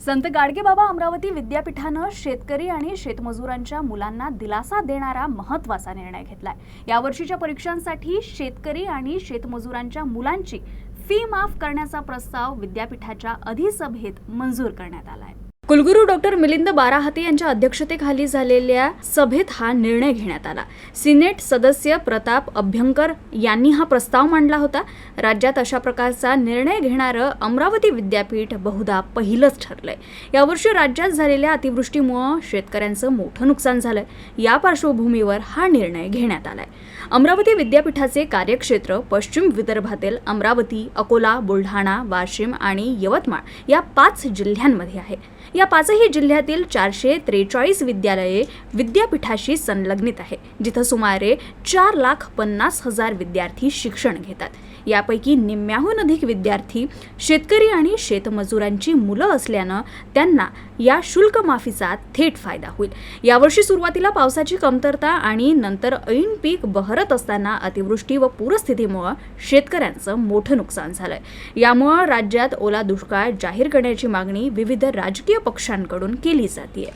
संत गाडगेबाबा अमरावती विद्यापीठानं शेतकरी आणि शेतमजुरांच्या मुलांना दिलासा देणारा महत्त्वाचा निर्णय घेतलाय. यावर्षीच्या परीक्षांसाठी शेतकरी आणि शेतमजुरांच्या मुलांची फी माफ करण्याचा प्रस्ताव विद्यापीठाच्या अधिसभेत मंजूर करण्यात आलाय. कुलगुरू डॉक्टर मिलिंद बाराहाते यांच्या अध्यक्षतेखाली झालेल्या सभेत हा निर्णय घेण्यात आला. सिनेट सदस्य प्रताप अभ्यंकर यांनी हा प्रस्ताव मांडला होता. राज्यात अशा प्रकारचा निर्णय घेणारं अमरावती विद्यापीठ बहुधा पहिलंच ठरलंय. यावर्षी राज्यात झालेल्या अतिवृष्टीमुळं शेतकऱ्यांचं मोठं नुकसान झालंय. या पार्श्वभूमीवर हा निर्णय घेण्यात आलाय. अमरावती विद्यापीठाचे कार्यक्षेत्र पश्चिम विदर्भातील अमरावती अकोला बुलढाणा वाशिम आणि यवतमाळ या पाच जिल्ह्यांमध्ये आहे. या पाचही जिल्ह्यातील चारशे त्रेचाळीस विद्यालये विद्यापीठाशी संलग्नित आहे जिथं सुमारे चार लाख पन्नास हजार विद्यार्थी शिक्षण घेतात. यापैकी निम्म्याहून अधिक विद्यार्थी शेतकरी आणि शेतमजुरांची मुलं असल्यानं त्यांना या शुल्कमाफीचा थेट फायदा होईल. यावर्षी सुरुवातीला पावसाची कमतरता आणि नंतर ऐन पीक बहरत असताना अतिवृष्टी व पूरस्थितीमुळं शेतकऱ्यांचं मोठं नुकसान झालंय. यामुळं राज्यात ओला दुष्काळ जाहीर करण्याची मागणी विविध राजकीय पक्षांकडून केली जाते